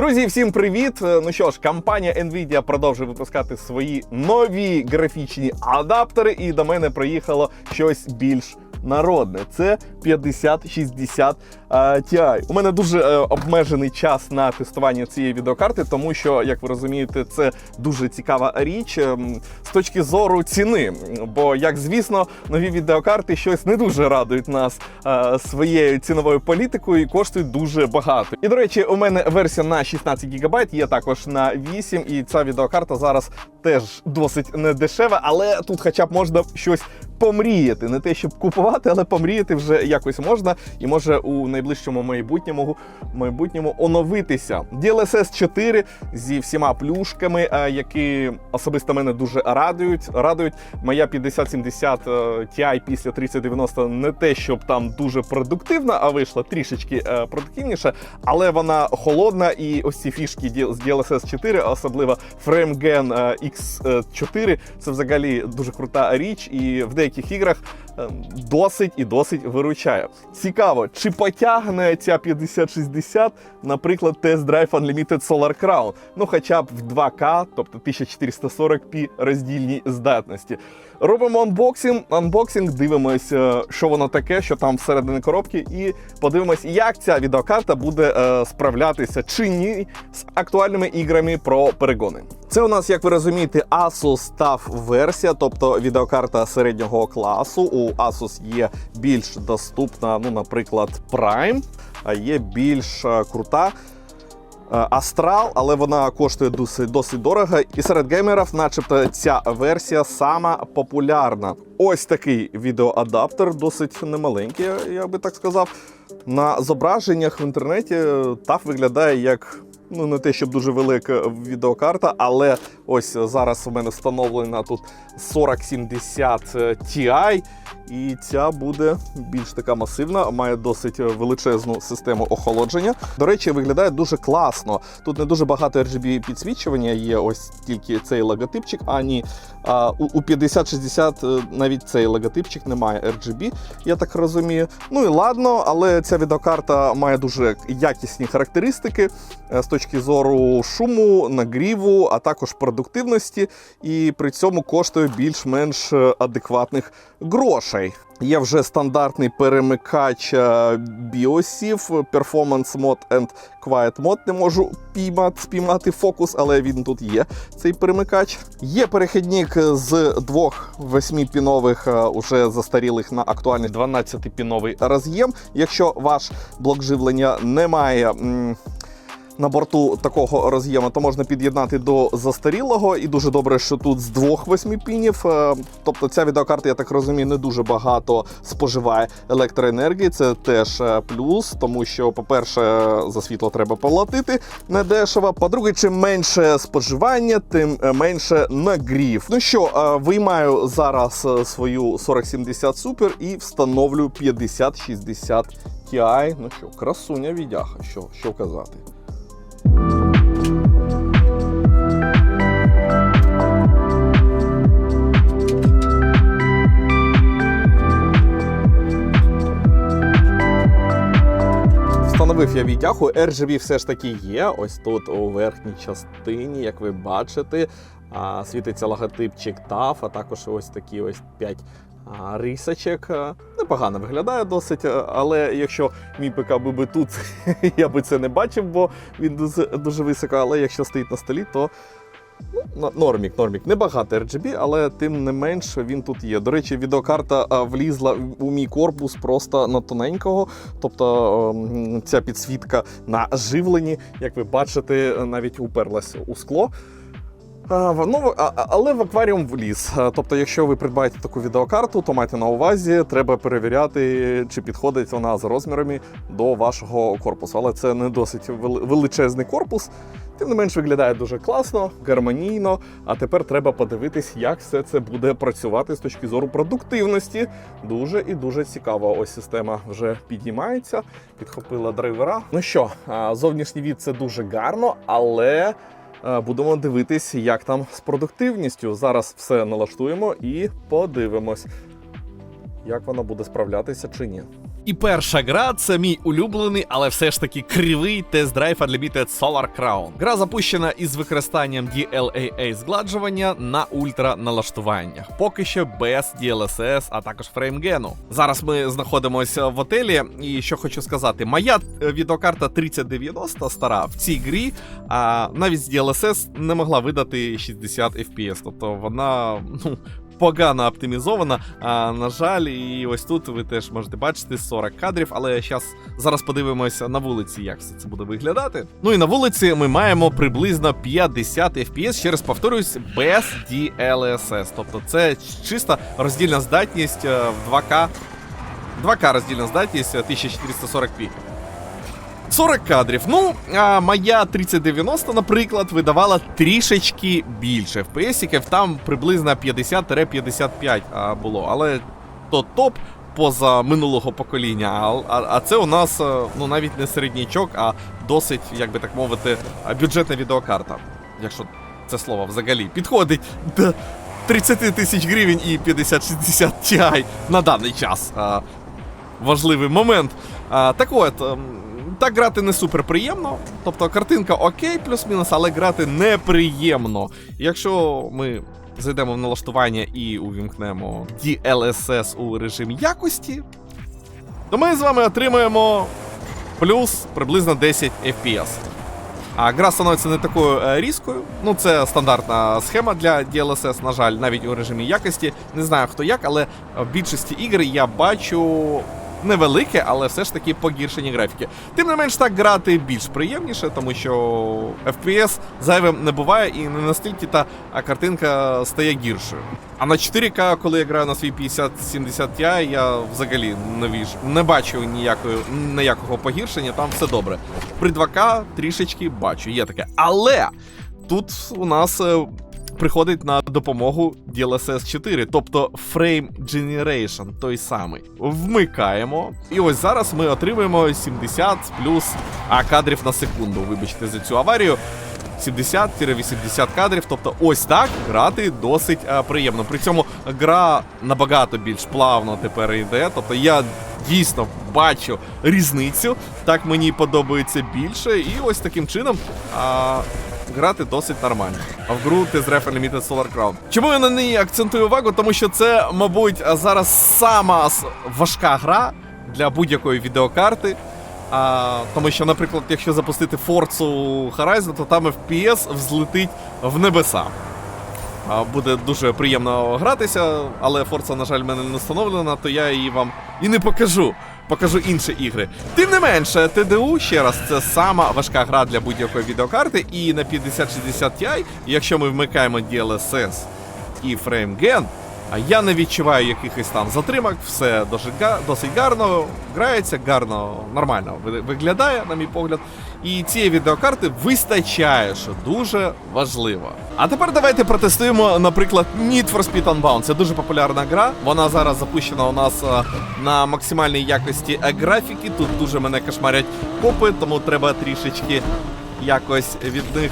Друзі, всім привіт! Е, Ну що ж, компанія Nvidia продовжує випускати свої нові графічні адаптери, і до мене приїхало щось більш народне. Це 5060 е, Ti. У мене дуже е, обмежений час на тестування цієї відеокарти, тому що, як ви розумієте, це дуже цікава річ ем, з точки зору ціни. Бо, як звісно, нові відеокарти щось не дуже радують нас е, своєю ціновою політикою і коштують дуже багато. І до речі, у мене версія на 16 ГБ, є також на 8, і ця відеокарта зараз теж досить недешева, але тут хоча б можна щось помріяти. Не те, щоб купувати, але помріяти вже якось можна і може у найближчому майбутньому майбутньому оновитися. DLSS 4 зі всіма плюшками, е, які особисто мене дуже радують. Радують моя 5070 е, Ti після 3090 не те, щоб там дуже продуктивна, а вийшла трішечки е, продуктивніше, але вона холодна і ось ці фішки з DLSS 4, особливо е, X4, це взагалі дуже крута річ, і в деяких іграх е, досить і досить виручає. Цікаво, чи потягне ця 5060, наприклад, Test Drive Unlimited Solar Crown, ну хоча б в 2К, тобто 1440p роздільній здатності. Робимо анбоксинг, анбоксинг, дивимося, що воно таке, що там всередині коробки, і подивимось, як ця відеокарта буде е, справлятися чи ні з актуальними іграми про перегони. Це у нас, як ви розумієте, Asus TUF версія, тобто відеокарта середнього класу. У Asus є більш доступна, ну, наприклад, Prime, а є більш е, крута. е, Астрал, але вона коштує досить, досить дорого. І серед геймерів, начебто, ця версія сама популярна. Ось такий відеоадаптер, досить немаленький, я- би так сказав. На зображеннях в інтернеті TAF виглядає як. Ну, не те, щоб дуже велика відеокарта, але ось зараз у мене встановлена тут 4070 Ti, і ця буде більш така масивна, має досить величезну систему охолодження. До речі, виглядає дуже класно. Тут не дуже багато RGB підсвічування, є ось тільки цей логотипчик, а ні. А, у, у 5060 е, навіть цей логотипчик немає RGB, я так розумію. Ну і ладно, але ця відеокарта має дуже якісні характеристики е, з точки зору шуму, нагріву, а також продуктивності, і при цьому коштує більш-менш е, адекватних грошей. Є вже стандартний перемикач е, біосів, Performance Mode and Quiet Mode. Не можу піймати, спіймати фокус, але він тут є, цей перемикач. Є перехідник з двох восьмипінових, е, уже застарілих на актуальний 12-піновий роз'єм. Якщо ваш блок живлення не має. На борту такого роз'єму, то можна під'єднати до застарілого, і дуже добре, що тут з двох восьми пінів. Е, Тобто ця відеокарта, я так розумію, не дуже багато споживає електроенергії. Це теж е, плюс, тому що, по-перше, за світло треба платити недешево. По-друге, чим менше споживання, тим е, менше нагрів. Ну що, виймаю зараз свою 4070 Super і встановлю 5060 Ti. Ну що, красуня відяха, що, що казати. Встановив я відтягу. RGB все ж таки є. Ось тут у верхній частині, як ви бачите, світиться логотипчик TAF, а також ось такі ось 5 а, рисочок. Непогано виглядає досить, але якщо мій ПК був би тут, я би це не бачив, бо він дуже високо. Але якщо стоїть на столі, то Ну, нормік, нормік. Небагато RGB, але тим не менш він тут є. До речі, відеокарта влізла у мій корпус просто на тоненького. Тобто ем, ця підсвітка на живленні, як ви бачите, навіть уперлась у скло. Ну, але в акваріум вліз. Тобто, якщо ви придбаєте таку відеокарту, то майте на увазі, треба перевіряти, чи підходить вона за розмірами до вашого корпусу. Але це не досить величезний корпус. Тим не менш виглядає дуже класно, гармонійно. А тепер треба подивитись, як все це буде працювати з точки зору продуктивності. Дуже і дуже цікаво. Ось система вже підіймається, підхопила драйвера. Ну що, зовнішній від це дуже гарно, але будемо дивитись, як там з продуктивністю. Зараз все налаштуємо і подивимось, як вона буде справлятися чи ні. І перша гра це мій улюблений, але все ж таки кривий тест-драйв Unlimited Solar Crown. Гра запущена із використанням DLAA згладжування на ультра налаштуваннях, поки що без DLSS, а також фреймгену. Зараз ми знаходимося в отелі, і що хочу сказати, моя е, відеокарта 3090 стара в цій грі, а навіть з DLSS не могла видати 60 FPS, тобто вона ну. Погано оптимізована. А, на жаль, і ось тут ви теж можете бачити 40 кадрів, але щас, зараз подивимося на вулиці, як все це буде виглядати. Ну і на вулиці ми маємо приблизно 50 FPS, ще раз повторюсь, без DLSS. Тобто це чиста роздільна здатність е, в 2К. 2К роздільна здатність е, 1440p. 40 кадрів. Ну, а моя 3090, наприклад, видавала трішечки більше FPS-іків, там приблизно 50-55 а, було. Але то топ поза минулого покоління. А, а, а це у нас е, ну навіть не середнячок, а досить, як би так мовити, бюджетна відеокарта. Якщо це слово взагалі підходить до 30 тисяч гривень і 50-60 Ti на даний час. А, важливий момент. А, так от. Так грати не супер приємно. Тобто картинка окей, плюс-мінус, але грати неприємно. Якщо ми зайдемо в налаштування і увімкнемо DLSS у режимі якості, то ми з вами отримаємо плюс приблизно 10 FPS. А гра становиться не такою е, різкою. Ну, це стандартна схема для DLSS, на жаль, навіть у режимі якості. Не знаю хто як, але в більшості ігр я бачу невелике, але все ж таки погіршені графіки. Тим не менш, так грати більш приємніше, тому що FPS зайвим не буває і не настільки та картинка стає гіршою. А на 4К, коли я граю на свій 50-70 Ti, я взагалі не віж, не бачу ніякої, ніякого погіршення, там все добре. При 2К трішечки бачу, є таке. Але тут у нас. Е, Приходить на допомогу DLSS 4, тобто Frame Generation, той самий. Вмикаємо. І ось зараз ми отримуємо 70 плюс а, кадрів на секунду. Вибачте за цю аварію. 70-80 кадрів, тобто ось так грати досить а, приємно. При цьому гра набагато більш плавно тепер йде. Тобто я дійсно бачу різницю. Так мені подобається більше. І ось таким чином. А, Грати досить нормально. А в гру Test Unlimited Solar Crown. Чому я на неї акцентую увагу? Тому що це, мабуть, зараз сама важка гра для будь-якої відеокарти. А, тому що, наприклад, якщо запустити Forza Horizon, то там FPS взлетить в небеса. А, Буде дуже приємно гратися, але Forza, на жаль, в мене не встановлена, то я її вам і не покажу. Покажу інші ігри. Тим не менше, ТДУ ще раз, це сама важка гра для будь-якої відеокарти. І на 5060 Ti, якщо ми вмикаємо DLSS і а я не відчуваю якихось там затримок, все досить, гарно, грається, гарно, нормально виглядає, на мій погляд. І цієї відеокарти вистачає, що дуже важливо. А тепер давайте протестуємо, наприклад, Need for Speed Unbound. Це дуже популярна гра. Вона зараз запущена у нас е, на максимальній якості графіки. Тут дуже мене кошмарять копи, тому треба трішечки якось від них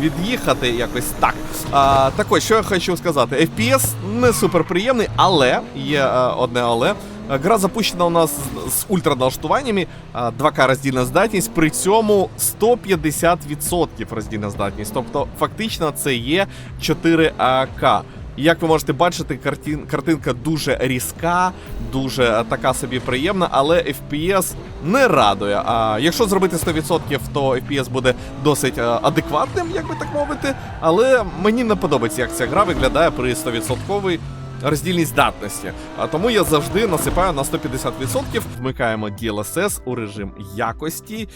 від'їхати якось так. А, так ось, що я хочу сказати. FPS не супер приємний, але є а, одне але. Е, Гра запущена у нас з, ультраналаштуваннями, е, 2К роздільна здатність, при цьому 150% роздільна здатність. Тобто, фактично, це є 4К. Як ви можете бачити, картин, картинка дуже різка, дуже е, така собі приємна, але FPS не радує. А якщо зробити 100%, то FPS буде досить е, адекватним, як би так мовити. Але мені не подобається, як ця гра виглядає при 100% роздільній здатності. А тому я завжди насипаю на 150%, вмикаємо DLSS у режим якості.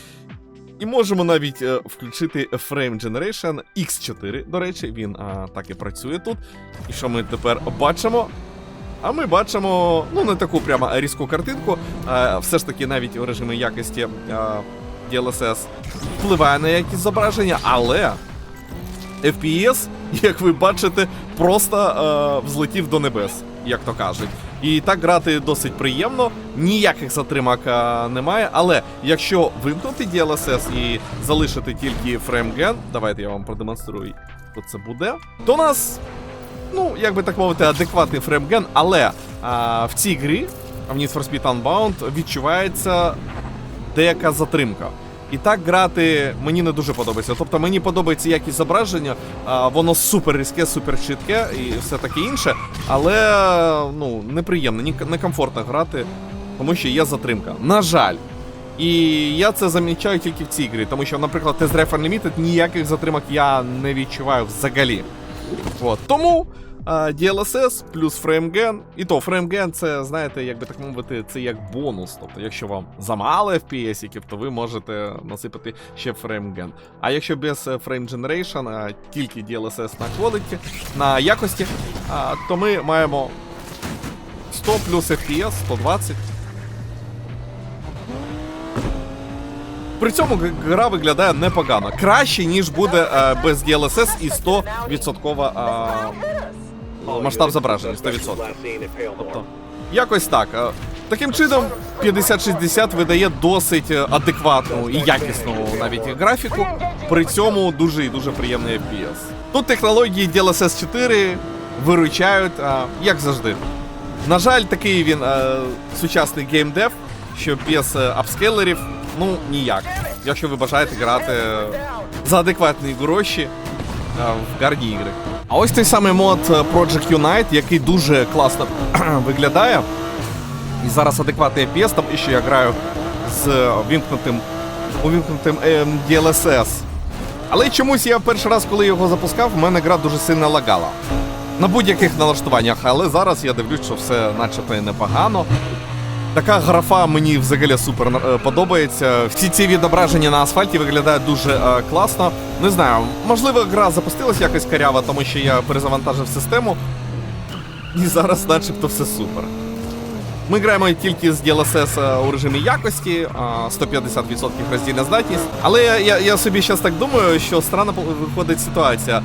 І можемо навіть е, включити Frame Generation X4. До речі, він а, так і працює тут. І що ми тепер бачимо? А ми бачимо ну не таку прямо різку картинку. А, все ж таки, навіть у режимі якості а, DLSS впливає на якість зображення, але FPS, як ви бачите, просто е, взлетів до небес, як то кажуть. І так грати досить приємно, ніяких затримок е, немає. Але якщо вимкнути DLSS і залишити тільки FrameGen, давайте я вам продемонструю, що це буде, то нас, ну, як би так мовити, адекватний FrameGen, але е, в цій грі в Need for Speed Unbound відчувається деяка затримка. І так грати мені не дуже подобається. Тобто мені подобається якість зображення, воно супер різке, супер чітке і все таке інше. Але ну, неприємно, некомфортно грати, тому що є затримка. На жаль. І я це замічаю тільки в цій грі, тому що, наприклад, Test Drive ніяких затримок я не відчуваю взагалі. От. Тому DLSS плюс FrameGen. І то FrameGen це, знаєте, як би так мовити, це як бонус. Тобто, якщо вам замало FPS, то ви можете насипати ще FrameGen. А якщо без е, Frame Generation, а тільки DLSS на quality, на якості, а, то ми маємо 100 плюс FPS, 120. При цьому гра виглядає непогано. Краще, ніж буде е, без DLSS і 100% е, масштаб зображення. 100%. Тобто, якось так. Е, Таким чином, 5060 видає досить е, адекватну і якісну навіть графіку, при цьому дуже і дуже приємний FPS. Тут технології DLSS 4 виручають, як завжди. На жаль, такий він е, сучасний геймдев, що без апскейлерів, ну ніяк. Якщо ви бажаєте грати за адекватні гроші в гарні ігри. А ось той самий мод е, Project Unite, який дуже класно виглядає. І зараз адекватний FPS, там і що я граю з е, вімкнутим, увімкнутим DLSS. Але чомусь я перший раз, коли його запускав, в мене гра дуже сильно лагала. На будь-яких налаштуваннях, але зараз я дивлюсь, що все начебто і непогано. Така графа мені взагалі супер е, подобається. Всі ці відображення на асфальті виглядають дуже е, класно. Не знаю, можливо, гра запустилась якось каряво, тому що я перезавантажив систему. І зараз начебто все супер. Ми граємо тільки з DLSS у режимі якості, а, 150% роздільна здатність. Але я, я, собі зараз так думаю, що странно виходить ситуація.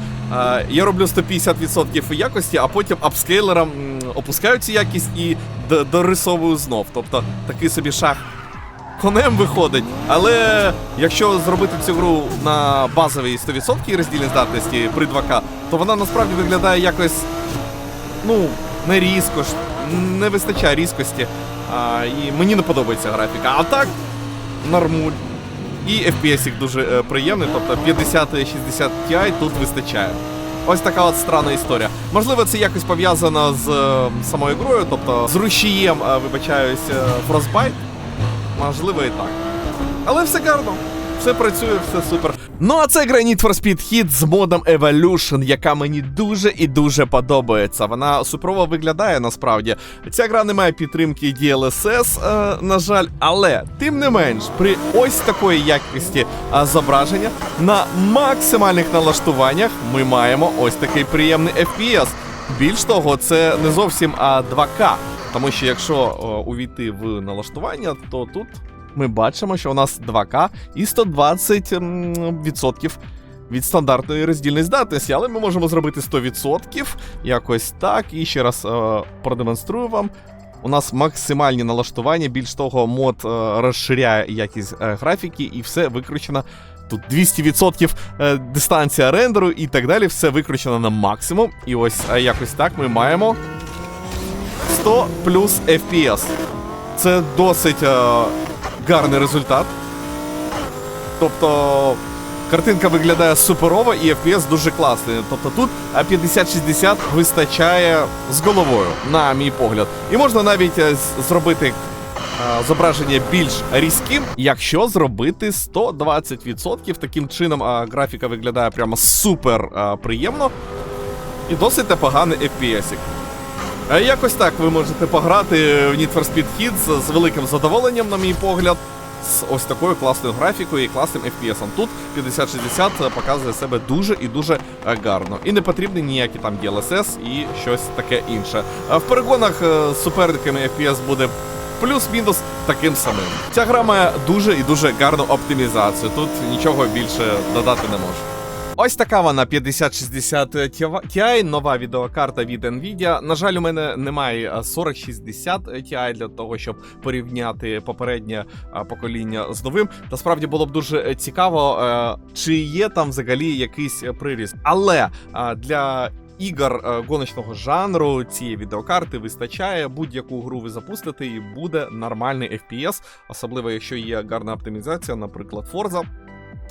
Я роблю 150% якості, а потім апскейлером опускаю цю якість і дорисовую знов. Тобто такий собі шах конем виходить. Але якщо зробити цю гру на базовій 100% роздільній здатності при 2К, то вона насправді виглядає якось ну, не різко, не вистачає різкості. А, і мені не подобається графіка. А так, нормуль. І FPS їх дуже е, приємний, тобто 50-60 Ti тут вистачає. Ось така от странна історія. Можливо, це якось пов'язано з е, самою грою, тобто з рушієм, е, вибачаюсь, е, Frostbite. Можливо, і так. Але все гарно. Все працює, все супер. Ну а це Need for Speed Hit з модом Evolution, яка мені дуже і дуже подобається. Вона суперово виглядає насправді. Ця гра не має підтримки DLSS, е, на жаль, але тим не менш, при ось такої якості е, зображення на максимальних налаштуваннях ми маємо ось такий приємний FPS. Більш того, це не зовсім а 2К. Тому що якщо е, увійти в налаштування, то тут ми бачимо, що у нас 2К і 120% відсотків від стандартної роздільної здатності, але ми можемо зробити 100% якось так. І ще раз е, продемонструю вам. У нас максимальні налаштування, більш того, мод е, розширяє якість е, графіки, і все викручено. Тут 200% е, дистанція рендеру і так далі, все викручено на максимум. І ось е, якось так ми маємо 100 плюс FPS. Це досить е, гарний результат. Тобто картинка виглядає суперово і FPS дуже класний. Тобто тут е, 50-60 вистачає з головою, на мій погляд. І можна навіть е, зробити е, зображення більш різким, якщо зробити 120%. Таким чином графіка виглядає прямо супер приємно. І досить непоганий FPS. Е, Якось так ви можете пограти в Need for Speed Hit з, великим задоволенням, на мій погляд, з ось такою класною графікою і класним FPS. Тут 5060 показує себе дуже і дуже е, гарно. І не потрібні ніякі там DLSS і щось таке інше. Е, В перегонах е, з суперниками FPS буде. Плюс-мінус таким самим. Ця гра має дуже і дуже гарну оптимізацію. Тут нічого більше додати не можу. Ось така вона 5060 Ti, нова відеокарта від Nvidia. На жаль, у мене немає а, 4060 Ti для того, щоб порівняти попереднє покоління з новим. Насправді було б дуже е, цікаво, е, чи є там взагалі якийсь е, приріст. Але для ігор е, гоночного жанру цієї відеокарти вистачає. Будь-яку гру ви запустите, і буде нормальний FPS, особливо якщо є гарна оптимізація, наприклад, Forza.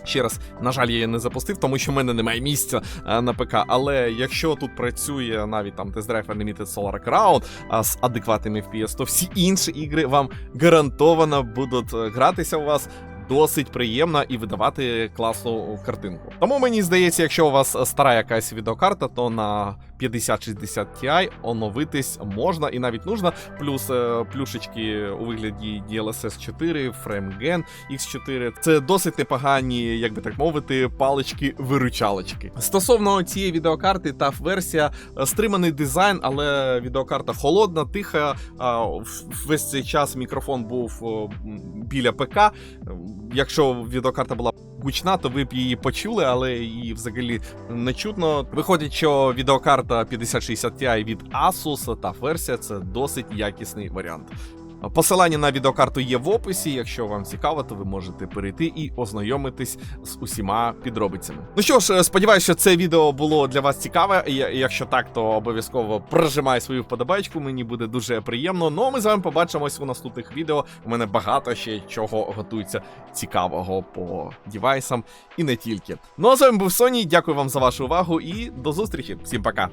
Ще раз, на жаль, я її не запустив, тому що в мене немає місця е, на ПК. Але якщо тут працює навіть там Test Drive Unlimited Solar Crown з адекватним FPS, то всі інші ігри вам гарантовано будуть е, гратися у вас. Досить приємно і видавати класну картинку. Тому мені здається, якщо у вас стара якась відеокарта, то на 5060 Ti оновитись можна і навіть нужно. Плюс е, плюшечки у вигляді DLSS 4, FrameGen X4. Це досить непогані, як би так мовити, палички-виручалочки. Стосовно цієї відеокарти, та версія стриманий дизайн, але відеокарта холодна, тиха. Весь цей час мікрофон був біля ПК. Якщо відеокарта була гучна, то ви б її почули, але її взагалі не чутно. Виходить, що відеокарта 5060 Ti від Asus та версія це досить якісний варіант. Посилання на відеокарту є в описі. Якщо вам цікаво, то ви можете перейти і ознайомитись з усіма підробицями. Ну що ж, сподіваюся, що це відео було для вас цікаве. Якщо так, то обов'язково прожимай свою вподобайку. Мені буде дуже приємно. Ну а ми з вами побачимось у наступних відео. У мене багато ще чого готується цікавого по дівайсам і не тільки. Ну а з вами був Соні. Дякую вам за вашу увагу і до зустрічі. Всім пока.